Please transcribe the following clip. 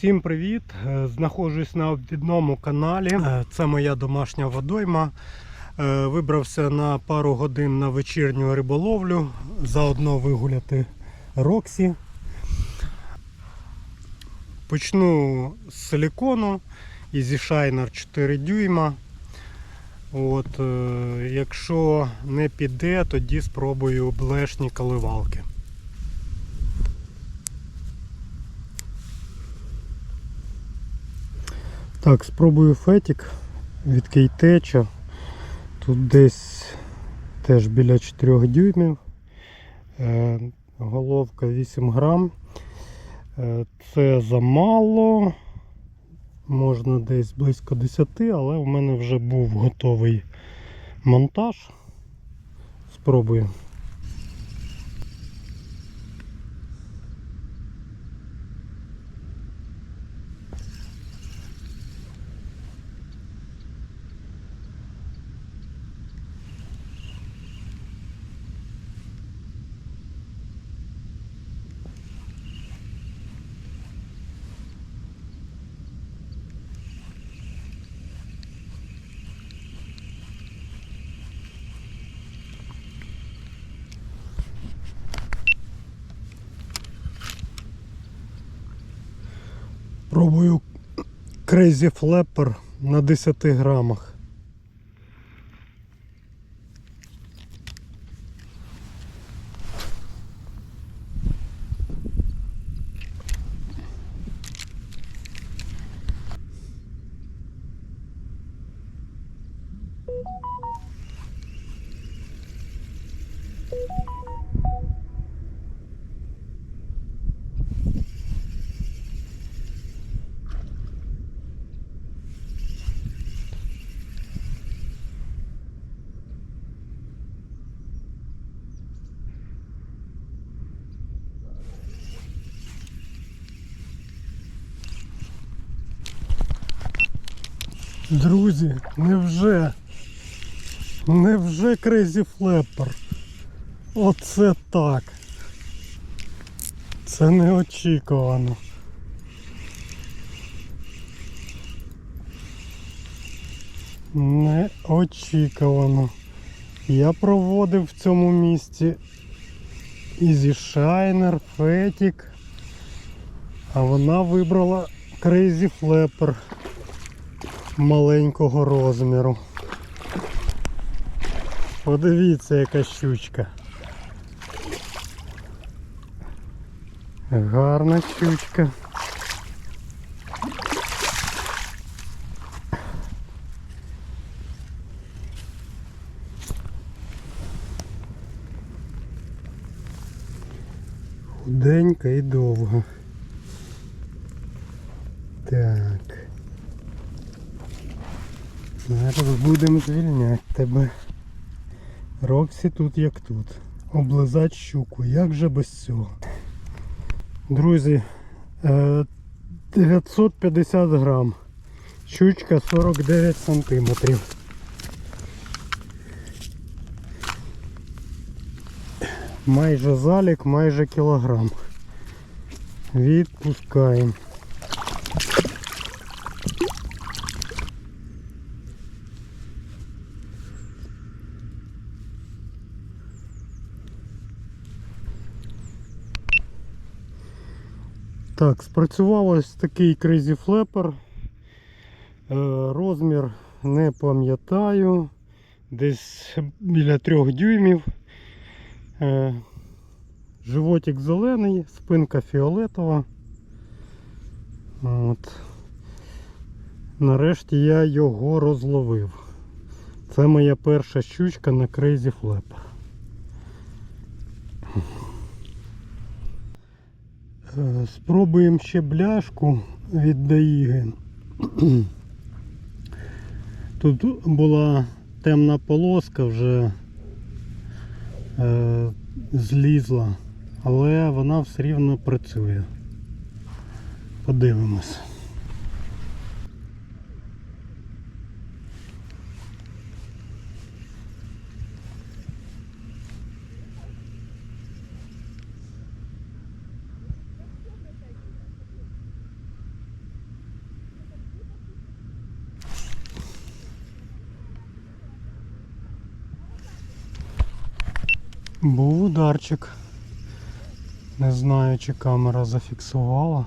Всім привіт! Е, Знаходжусь на обвідному каналі. Е, Це моя домашня водойма. Е, Вибрався на пару годин на вечірню риболовлю, заодно вигуляти Роксі. Почну з силікону Easy Shiner 4 дюйма. От, якщо не піде, тоді спробую блешні коливалки. Так, спробую фетік від кейтеча. Тут десь теж біля 4 дюймів. Е, головка 8 грам. Е, це замало. Можна десь близько 10, але в мене вже був готовий монтаж. Спробую. Пробую Crazy Flapper на 10 грамах. Друзі, невже? Невже Crazy Flapper? Оце так. Це неочікувано. Неочікувано. Я проводив в цьому місці Easy Shiner, Фетік, а вона вибрала Crazy Flapper маленького розміру. Подивіться, яка щучка. Гарна щучка. Худенька і довга. Так. Зараз будемо звільняти тебе. Роксі тут як тут. Облизать щуку. Як же без цього? Друзі, е, 950 грам. Щучка 49 сантиметрів. Майже залік, майже кілограм. Відпускаємо. Так, спрацював ось такий Crazy Flapper. Е, Розмір не пам'ятаю. Десь біля 3 дюймів. Е, Животик зелений, спинка фіолетова. От. Нарешті я його розловив. Це моя перша щучка на Crazy Flapper. Е, Спробуємо ще бляшку від Даїги. Тут була темна полоска вже е, злізла, але вона все рівно працює. Подивимось. Був ударчик. Не знаю, чи камера зафіксувала.